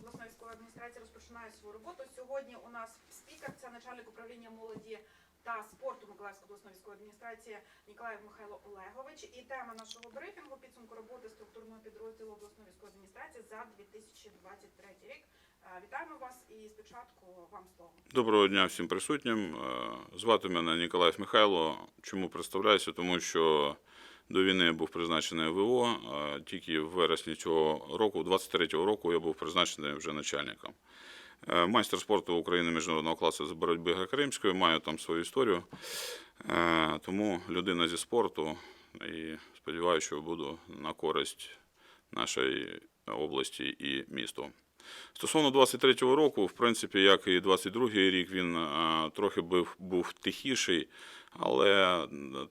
Миколаївська обласної військової адміністрації розпочинає свою роботу. Сьогодні у нас спікер це начальник управління молоді та спорту Миколаївської обласної військової адміністрації Ніколаєв Михайло Олегович. І тема нашого брифінгу підсумку роботи структурного підрозділу обласної військової адміністрації за 2023 рік. Е, Вітаємо вас і спочатку вам слово. Доброго дня всім присутнім. Е, Звати мене Ніколаєв Михайло. Чому представляюся? Тому що до війни був призначений ВО. Тільки в вересні цього року, 23-го року, я був призначений вже начальником. Е, Майстер спорту України міжнародного класу з боротьби греко-римської, маю там свою історію. Е, Тому людина зі спорту і сподіваюся, що буду на користь нашої області і місту. Стосовно 23-го року, в принципі, як і 22-й рік, він е, трохи був, був тихіший, але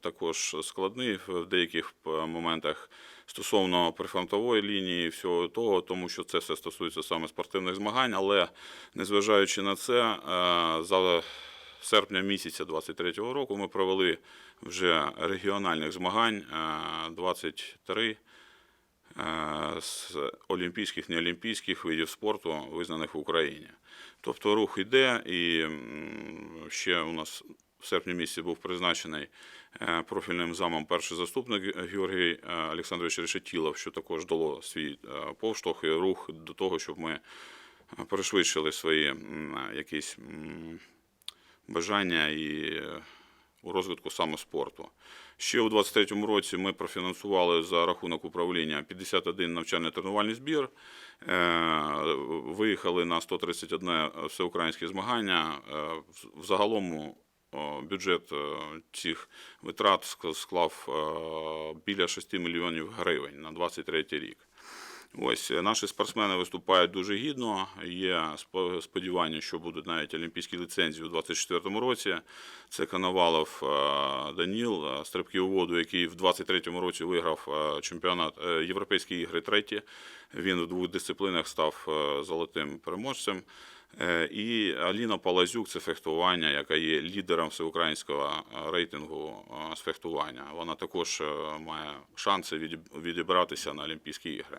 також складний в деяких е, моментах стосовно прифронтової лінії всього того, тому що це все стосується саме спортивних змагань. Але незважаючи на це, е, за серпня місяця 23-го року ми провели вже регіональних змагань е, 23 е, з олімпійських, неолімпійських видів спорту, визнаних в Україні. Тобто рух іде, і ще у нас в серпні місяці був призначений е, профільним замом перший заступник Георгій е, Олександрович Решетілов, що також дало свій е, повштовх і рух до того, щоб ми е, перешвидшили свої якісь бажання і е, у розвитку саме спорту. Ще у 2023 році ми профінансували за рахунок управління 51 навчально-тренувальний збір. Е, Виїхали на 131 всеукраїнське змагання. Е, в- В загалому бюджет е, цих витрат склав е, біля 6 мільйонів гривень на 2023 рік. Ось е, наші спортсмени виступають дуже гідно. Є спо- сподівання, що будуть навіть олімпійські ліцензії у 2024 році. Це Коновалов е, Даніл, е, стрибки у воду, який в 2023 році виграв чемпіонат Європейські ігри треті. Він в двох дисциплінах став золотим переможцем. Е, І Аліна Палазюк це фехтування, яка є лідером всеукраїнського е, рейтингу е, з фехтування. Вона також має шанси відібратися на Олімпійські ігри.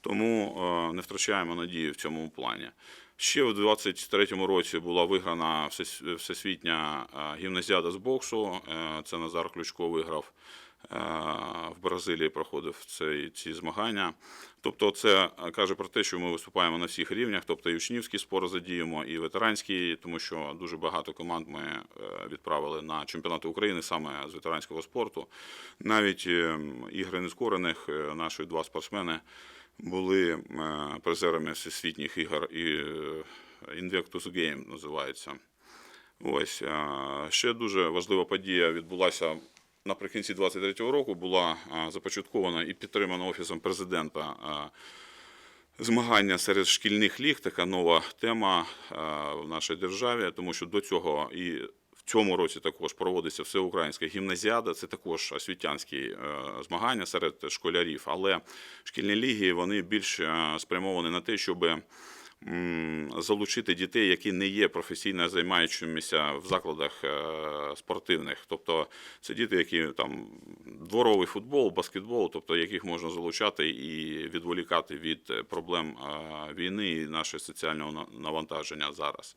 Тому не втрачаємо надії в цьому плані. Ще в 23-му році була виграна всесвітня гімназіада з боксу. Це Назар Ключко виграв. Е, В Бразилії проходив цей, ці змагання. Тобто, це е, каже про те, що ми виступаємо на всіх рівнях, тобто і учнівський спорт задіємо, і ветеранський, тому що дуже багато команд ми е, відправили на чемпіонати України саме з ветеранського спорту. Навіть ігри нескорених наші два спортсмени були призерами всесвітніх ігор і Invictus Game називається. Ось ще дуже важлива подія відбулася наприкінці 23-го року. Була започаткована і підтримана офісом президента. Змагання серед шкільних ліг така нова тема в нашій державі, тому що до цього і в цьому році також проводиться всеукраїнська гімназіада. Це також освітянські е, змагання серед школярів. Але шкільні ліги вони більш е, спрямовані на те, щоб залучити дітей, які не є професійно займаючимися в закладах е, спортивних. Тобто це діти, які там дворовий футбол, баскетбол, тобто яких можна залучати і відволікати від е, проблем е, війни і нашого соціального навантаження зараз.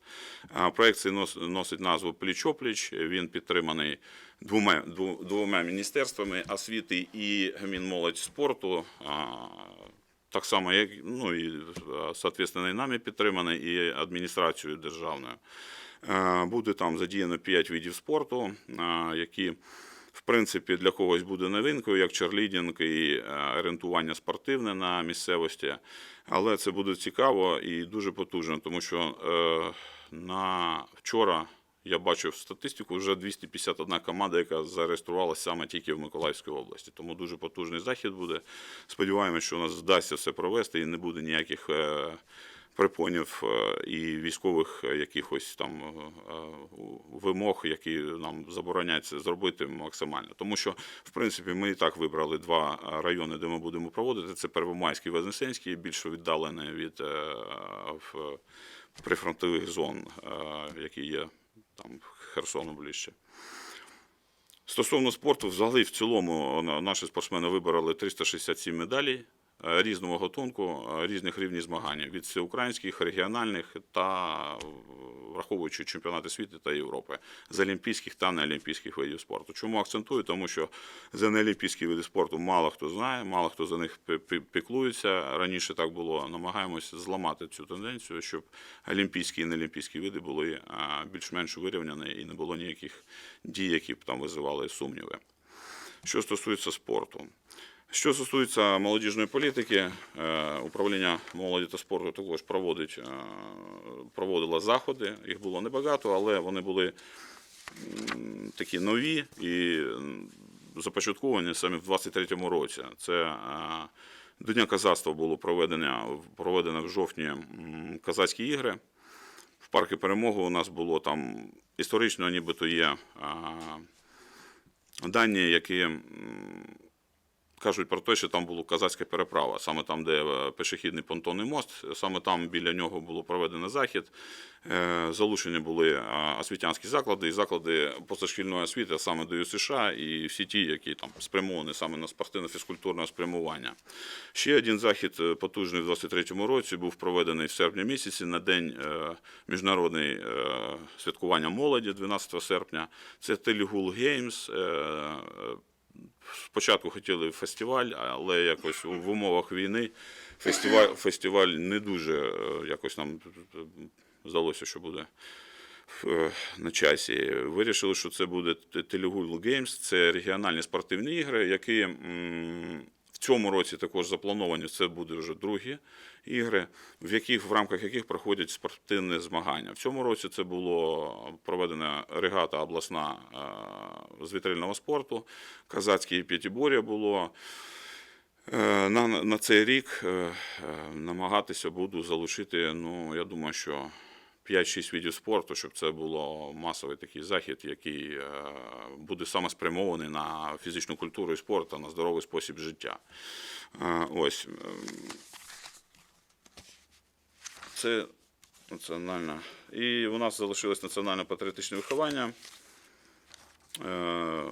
Проект цей носить назву Пліч-опліч. Він підтриманий двома, двома міністерствами освіти і Мінмолодь спорту. Так само, як ну і соответственно, і нами підтриманий, і адміністрацією державною. Е, Буде там задіяно 5 видів спорту, е, які в принципі для когось буде новинкою, як черлідінг і е, орієнтування спортивне на місцевості. Але це буде цікаво і дуже потужно, тому що на вчора. Я бачив статистику, вже 251 команда, яка зареєструвалася саме тільки в Миколаївській області. Тому дуже потужний захід буде. Сподіваємося, що у нас вдасться все провести і не буде ніяких е, припонів е, і військових якихось там е, вимог, які нам заборонять це зробити максимально. Тому що, в принципі, ми і так вибрали два райони, де ми будемо проводити. Це Первомайський і Вознесенський, більш віддалений від прифронтових зон, які є там Херсону ближче. Стосовно спорту, взагалі в цілому наші спортсмени вибороли 367 медалей різного готунку, е, різних рівнів змагань від всеукраїнських, регіональних та е, враховуючи чемпіонати світу та Європи з олімпійських та неолімпійських видів спорту. Чому акцентую? Тому що за неолімпійські види спорту мало хто знає, мало хто за них пі- пі- піклується. Раніше так було. Намагаємося зламати цю тенденцію, щоб олімпійські і неолімпійські види були більш-менш вирівняні і не було ніяких дій, які б там визивали сумніви. Що стосується спорту. Що стосується молодіжної політики, е, управління молоді та спорту також проводить, е, проводило заходи. Їх було небагато, але вони були такі нові і започатковані саме в 23-му році. Це е, до Дня козацтва було проведено, проведено в жовтні м, козацькі ігри. В парку перемоги у нас було там історично, нібито є дані, які кажуть про те, що там була казацька переправа, саме там, де е, пішохідний понтонний мост, саме там біля нього було проведено захід. Е, Залучені були е, освітянські заклади і заклади позашкільної освіти, саме до США, і всі ті, які там спрямовані саме на спортивно-фізкультурне спрямування. Ще один захід потужний в 23-му році був проведений в серпні місяці на день міжнародний е, святкування молоді 12 серпня. Це Телігул Геймс. Спочатку хотіли фестиваль, але якось в умовах війни фестиваль, фестиваль не дуже е, якось нам здалося, що буде е, на часі. Вирішили, що це буде Телегул Games, це регіональні спортивні ігри, які цьому році також заплановані. Це буде вже другі ігри, в яких в рамках яких проходять спортивні змагання. В цьому році це було проведена регата обласна е, з вітрильного спорту, казацьке п'ятибор'я було. Е, На, на цей рік е, намагатися буду залучити, ну, я думаю, що 5-6 видів спорту, щоб це було масовий такий захід, який е, буде саме спрямований на фізичну культуру і спорт, на здоровий спосіб життя. Е, Ось. Це національна. І у нас залишилось національне патріотичне виховання. Е,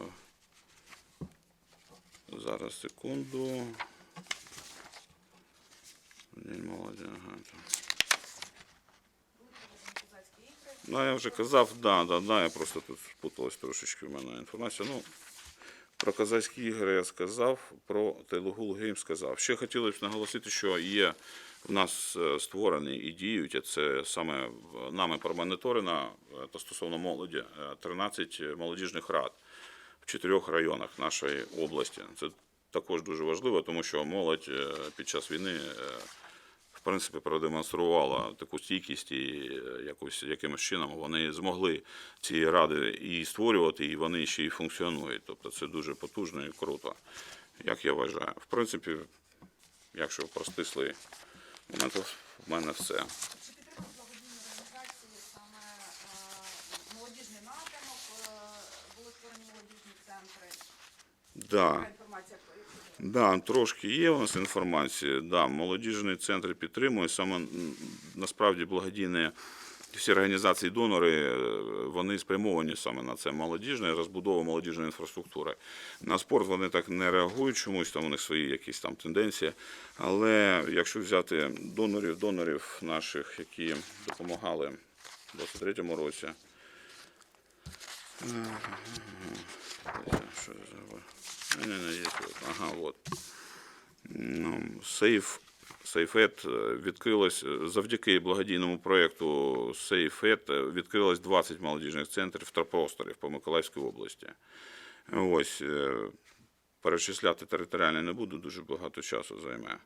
Зараз секунду. День молоді. Ага. там. Козацькі ігри. Ну, я вже казав, да, да, да, я просто тут спуталась трошечки в мене інформація. Ну, про казацькі ігри я сказав, про Телегул Гейм сказав. Ще хотілося б наголосити, що є в нас е, створені і діють, а це саме нами промоніторено е, та стосовно молоді, е, 13 молодіжних рад в чотирьох районах нашої області. Це також дуже важливо, тому що молодь е, під час війни е, принципі продемонструвала таку стійкість і е, якось якимось чином вони змогли ці ради і створювати, і вони ще й функціонують. Тобто це дуже потужно і круто, як я вважаю. В принципі, якщо в простислий момент, в мене все. Саме е. Да. Така інформація про їх. Да, трошки є у нас інформації. Да, молодіжний центр підтримує. Саме насправді благодійні всі організації донори е, вони спрямовані саме на це молодіжне, розбудова молодіжної інфраструктури. На спорт вони так не реагують чомусь, там у них свої якісь там тенденції. Але якщо взяти донорів, донорів наших, які допомагали в 23-му році. Що я забув? Не, не, тут. Ага, от. Ну, Сейф, Сейфет е, відкрилось е, завдяки благодійному проєкту Сейфет е, відкрилось 20 молодіжних центрів та просторів по Миколаївській області. Ось е, перечисляти територіально не буду, дуже багато часу займе.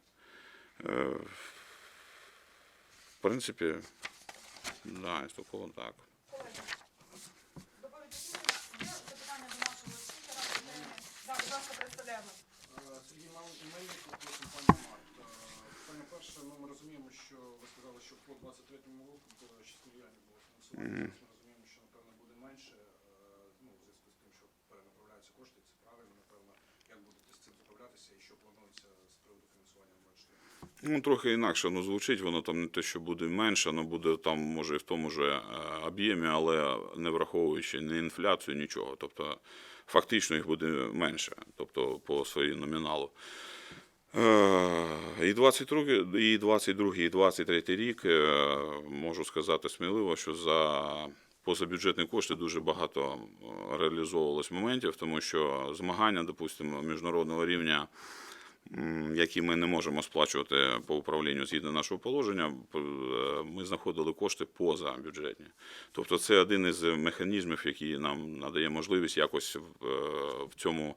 В принципі, да, такого так. Колеги, доповідь є запитання до нашого спікера. Так, будь ласка, представляємо. Е, Сергій Мел- Мельник, оплот компанія Март. Е, Питання перше, ну ми розуміємо, що ви сказали, що по 23-му року було 6 мільйонів було фінансування. Ми розуміємо, що напевно буде менше. е, Ну, у зв'язку з тим, що перенаправляються кошти, це правильно, напевно, як будете з цим заправлятися і що планується з приводу фінансування на 24 Ну, трохи інакше ну, звучить, воно там не те, що буде менше, воно буде там, може, і в тому же е, об'ємі, але не враховуючи ні інфляцію, нічого. Тобто фактично їх буде менше, тобто по своїй номіналу. Е, І 22, і 22, і 23 рік е, можу сказати сміливо, що за позабюджетні кошти дуже багато реалізовувалось моментів, тому що змагання, допустимо, міжнародного рівня, які ми не можемо сплачувати по управлінню згідно нашого положення, е, ми знаходили кошти поза бюджетні. Тобто це один із механізмів, який нам надає можливість якось в, цьому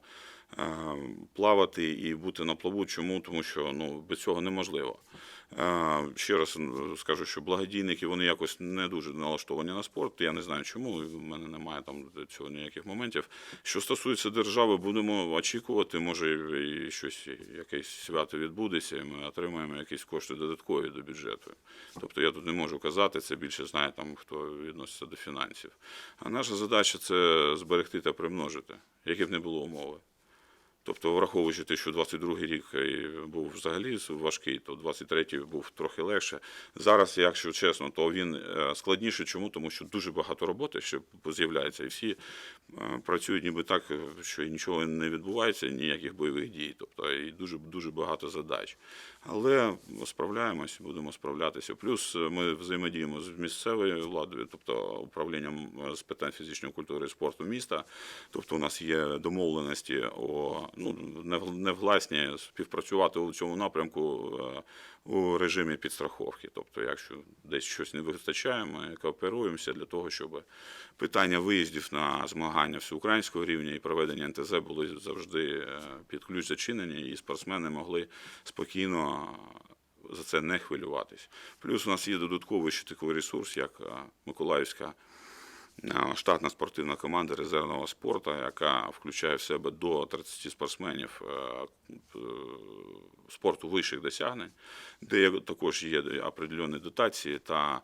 плавати і бути на плаву. Чому? Тому що ну, без цього неможливо. Е, Ще раз скажу, що благодійники вони якось не дуже налаштовані на спорт. Я не знаю чому. В мене немає там цього ніяких моментів. Що стосується держави, будемо очікувати. Може, і щось якесь свято відбудеться, і ми отримаємо якісь кошти додаткові до бюджету. Тобто я тут не можу казати, це більше знає там, хто відноситься до фінансів. А наша задача це зберегти та примножити, які б не було умови. Тобто, враховуючи те, що 22-й рік е, був взагалі важкий, то 23-й був трохи легше. Зараз, якщо чесно, то він складніший. складніше. Чому? Тому що дуже багато роботи ще з'являється, і всі е, працюють ніби так, е, що нічого не відбувається, ніяких бойових дій. Тобто і дуже дуже багато задач. Але справляємось, будемо справлятися. Плюс е, ми взаємодіємо з місцевою владою, тобто управлінням е, з питань фізичної культури і спорту міста. Тобто, у нас є домовленості о ну не власні співпрацювати у цьому напрямку е, у режимі підстраховки. Тобто, якщо десь щось не вистачає, ми кооперуємося для того, щоб питання виїздів на змагання всеукраїнського рівня і проведення НТЗ були завжди під ключ зачинені, і спортсмени могли спокійно за це не хвилюватись. Плюс у нас є додатковий ще такий ресурс, як е, Миколаївська е, штатна спортивна команда резервного спорту, яка включає в себе до 30 спортсменів е, спорту вищих досягнень, де також є определені дотації та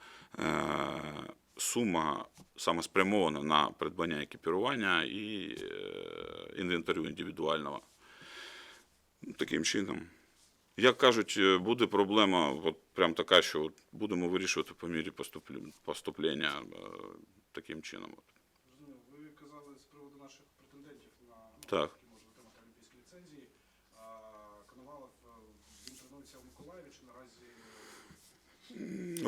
сума саме спрямована на придбання екіпірування і інвентарю індивідуального. Таким чином. Як кажуть, е, буде проблема, от прям така, що будемо вирішувати по мірі поступлення е, таким чином. От. Ви казали з приводу наших претендентів на Так. які можуть отримати олімпійські ліцензії. Коновалов е, він тренується в Миколаєві чи наразі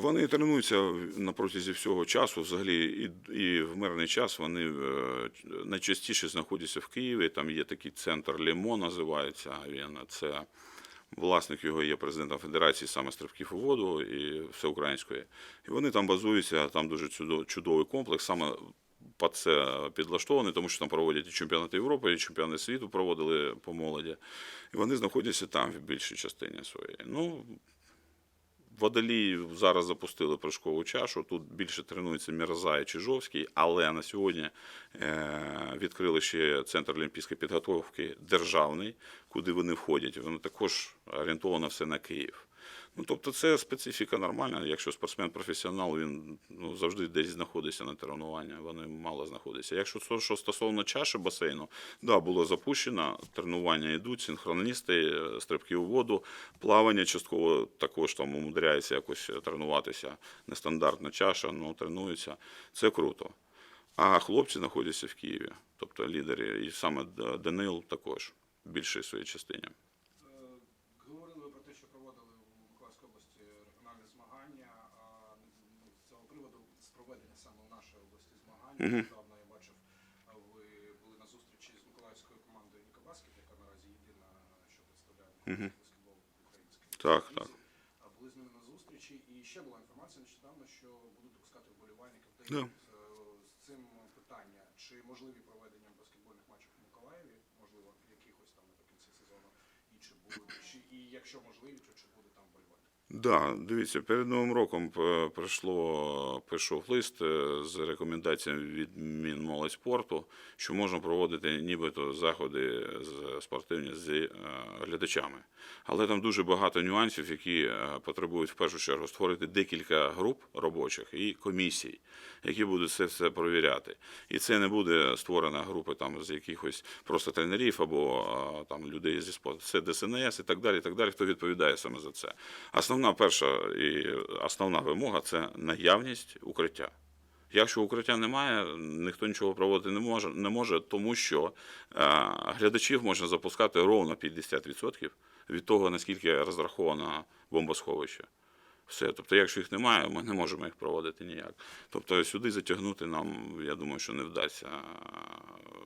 Вони тренуються на протязі всього часу. Взагалі, і, і в мирний час вони найчастіше знаходяться в Києві. Там є такий центр Лімо, називається він. Це власник його є президентом Федерації саме стрибків у воду і всеукраїнської. І вони там базуються, там дуже чудо- чудовий комплекс. Саме під це підлаштований, тому що там проводять і чемпіонати Європи, і чемпіонати світу проводили по молоді. І вони знаходяться там в більшій частині своєї. Ну, Водолій зараз запустили прыжкову чашу. Тут більше тренується Мірза і Чижовський, але на сьогодні е, відкрили ще центр олімпійської підготовки державний, куди вони входять. Воно також орієнтовано все на Київ. Ну, тобто це специфіка нормальна. Якщо спортсмен професіонал, він ну, завжди десь знаходиться на тренуванні, вони мало знаходяться. Якщо що, що стосовно чаші басейну, да, було запущено, тренування йдуть, синхроністи, е, стрибки у воду, плавання частково також там умудряється якось тренуватися. Нестандартна чаша, ну тренуються. Це круто. А хлопці знаходяться в Києві, тобто лідери, і саме Данил також в більшій своїй частині. Е, Говорили ви про те, що проводили у Миколаївській області регіональні змагання. А ну, з цього приводу з проведення саме в нашій області змагань. Недавно я бачив, ви були на зустрічі з Миколаївською командою Ніка Баскет, яка наразі єдина, що представляє баскетбол український. Так, так. Були з ними на зустрічі, і ще була інформація нещодавно, що будуть допускати вболівальників. Да. е, з цим питання, чи можливі проведення баскетбольних матчів у Миколаєві, можливо, якихось там наприкінці сезону, і чи будуть, чи і якщо можливі, то чи буде? Да, дивіться, перед Новим роком е, прийшло, прийшов лист е, з рекомендаціями від Мінмолодьспорту, що можна проводити нібито заходи спортивні з е, глядачами. Але там дуже багато нюансів, які потребують в першу чергу створити декілька груп робочих і комісій, які будуть це все провіряти. І це не буде створена група там з якихось просто тренерів або там людей зі спорту. Це ДСНС і так далі. і так далі. Хто відповідає саме за це? Основна перша і основна вимога це наявність укриття. Якщо укриття немає, ніхто нічого проводити не може, не може тому що е, глядачів можна запускати ровно 50% від того, наскільки розраховано бомбосховище. Все. Тобто, якщо їх немає, ми не можемо їх проводити ніяк. Тобто сюди затягнути нам, я думаю, що не вдасться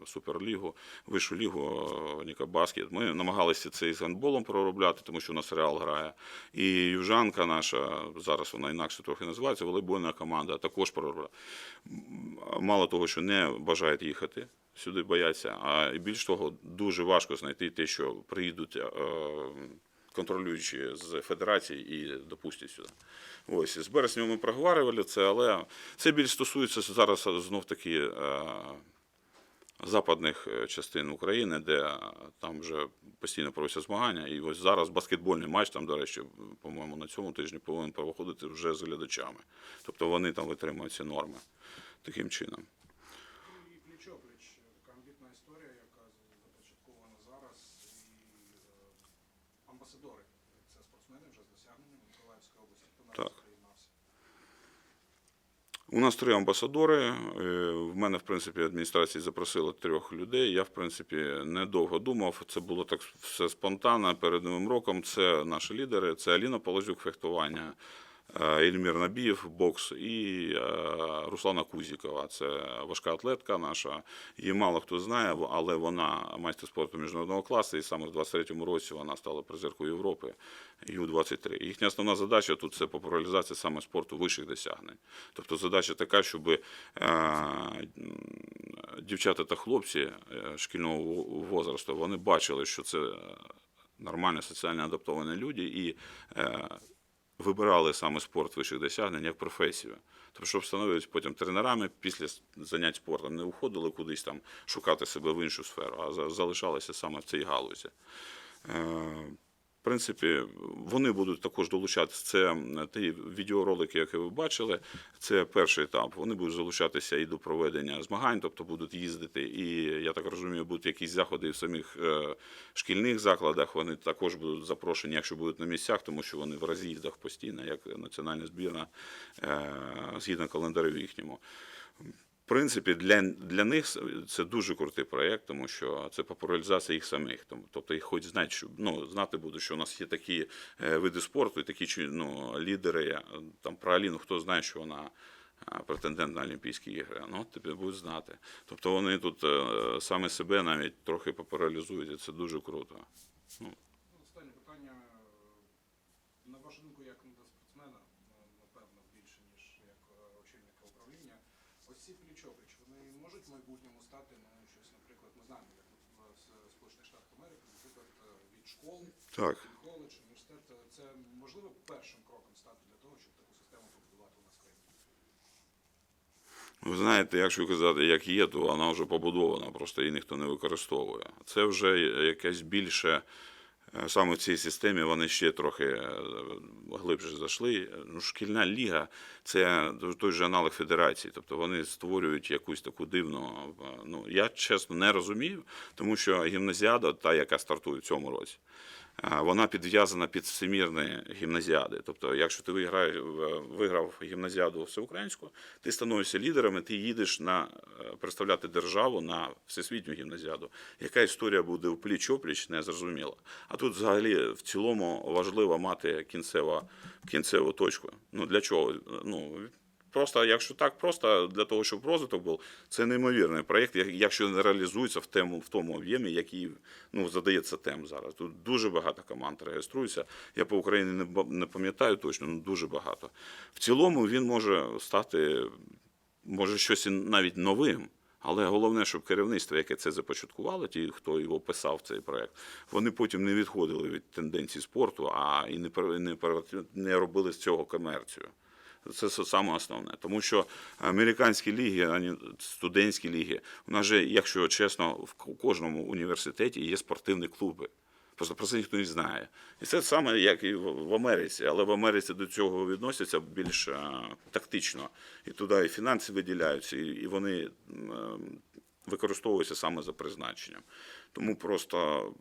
Суперлігу, вищу лігу е, Ніка Баскет. Ми намагалися це і з гандболом проробляти, тому що у нас Реал грає. І Южанка наша, зараз вона інакше трохи називається, волейбольна команда, також проробляє. Мало того, що не бажають їхати. Сюди бояться, а більш того, дуже важко знайти те, що приїдуть е, контролюючі з федерації і допустять сюди. Ось з березня ми проговорювали це, але це більш стосується зараз знов таки е, западних е, частин України, де там вже постійно проводяться змагання. І ось зараз баскетбольний матч, там, до речі, по-моєму, на цьому тижні повинен проходити вже з глядачами. Тобто вони там витримують ці норми таким чином. І пліч-опліч, така амбітна історія, яка започаткована зараз. І е, амбасадори. Це спортсмени вже з досягненнями Миколаївської області. Хто Так. нас приєднався? У нас три амбасадори. Е, В мене, в принципі, адміністрація запросила трьох людей. Я, в принципі, недовго думав. Це було так все спонтанно перед Новим роком. Це наші лідери. Це Аліна Полозюк, фехтування, Ельмір Набієв, бокс і е, Руслана Кузікова. Це важка атлетка наша. Її мало хто знає, але вона майстер спорту міжнародного класу, і саме в 23-му році вона стала призеркою Європи Ю-23. Їхня основна задача тут це популяризація саме спорту вищих досягнень. Тобто задача така, щоб е, дівчата та хлопці е, шкільного возрасту вони бачили, що це нормально соціально адаптовані люди і е, вибирали саме спорт вищих досягнень як професію. Тобто, щоб становились потім тренерами після занять спортом, не уходили кудись там шукати себе в іншу сферу, а за- залишалися саме в цій галузі. Принципі, вони будуть також долучатися. Це ті відеоролики, які ви бачили. Це перший етап. Вони будуть залучатися і до проведення змагань, тобто будуть їздити. І я так розумію, будуть якісь заходи в самих е, шкільних закладах. Вони також будуть запрошені, якщо будуть на місцях, тому що вони в роз'їздах постійно, як національна збірна, е, згідно календарю їхньому. Принципі, для, для них це дуже крутий проєкт, тому що це популяризація їх самих. Тобто їх хоч знають, що ну, знати будуть, що у нас є такі е, види спорту і такі ну, лідери. е, Там про Аліну, хто знає, що вона е, претендент на Олімпійські ігри. Ну, тобі будуть знати. Тобто вони тут саме себе навіть трохи популяризують, і це дуже круто. Ну, Останнє питання. На вашу думку, як на спортсмена, ну, напевно, більше, ніж як е, очільника управління, ось ці пліч-опліч, вони можуть в майбутньому стати, ну, щось, наприклад, ми знаємо, як в С- Сполучених Штатах Америки, наприклад, е, від школи, Так. коледж, університет, е, це можливо першим кроком стати для того, щоб таку систему побудувати у нас країні? Ви знаєте, якщо казати, як є, то вона вже побудована, просто її ніхто не використовує. Це вже якесь більше. Е, Саме в цій системі вони ще трохи е, глибше зайшли. Ну, шкільна ліга це той же аналог федерації. Тобто вони створюють якусь таку дивну. е, Ну я чесно не розумію, тому що гімназіада, та яка стартує в цьому році, вона підв'язана під всемірні гімназіади. Тобто, якщо ти виграє, виграв гімназіаду всеукраїнську, ти становишся лідером, і ти їдеш на е, представляти державу на всесвітню гімназіаду. Яка історія буде в пліч-опліч, не зрозуміло. А тут взагалі в цілому важливо мати кінцева, кінцеву точку. Ну для чого? Ну Просто, якщо так просто для того, щоб розвиток був, це неймовірний проєкт, як- якщо не реалізується в тему в тому об'ємі, який ну задається тем зараз. Тут дуже багато команд реєструється. Я по Україні не не пам'ятаю точно, ну дуже багато. В цілому він може стати, може щось навіть новим. Але головне, щоб керівництво, яке це започаткувало, ті, хто його писав цей проект, вони потім не відходили від тенденцій спорту, а і не не, не робили з цього комерцію. Це саме основне. Тому що американські ліги, ані студентські ліги, у нас же, якщо чесно, в кожному університеті є спортивні клуби. Просто про це ніхто не знає. І це саме як і в Америці, але в Америці до цього відносяться більш е, тактично. І туди і фінанси виділяються, і, вони м, е, використовуються саме за призначенням. Тому просто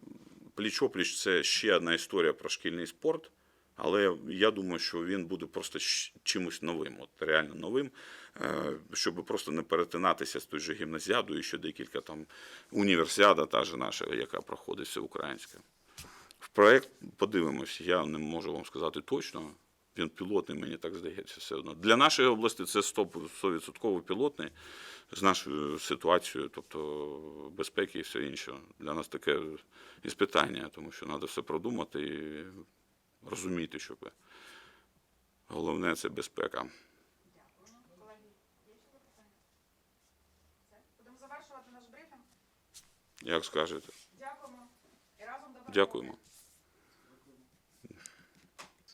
пліч-опліч це ще одна історія про шкільний спорт. Але я думаю, що він буде просто чимось новим, от реально новим, е, щоб просто не перетинатися з той же гімназіадою, ще декілька там універсіада, та ж наша, яка проходить всеукраїнська. В проект подивимось, я не можу вам сказати точно. Він пілотний, мені так здається, все одно. Для нашої області це 100% пілотний з нашою ситуацією, тобто безпеки і все інше. Для нас таке іспитання, тому що треба все продумати і розуміти, ви. головне це безпека. Дякуємо. Колеги, є ще запитання? Все? Будемо завершувати наш брифінг. Як скажете? Дякуємо. І разом до перемоги. Дякуємо.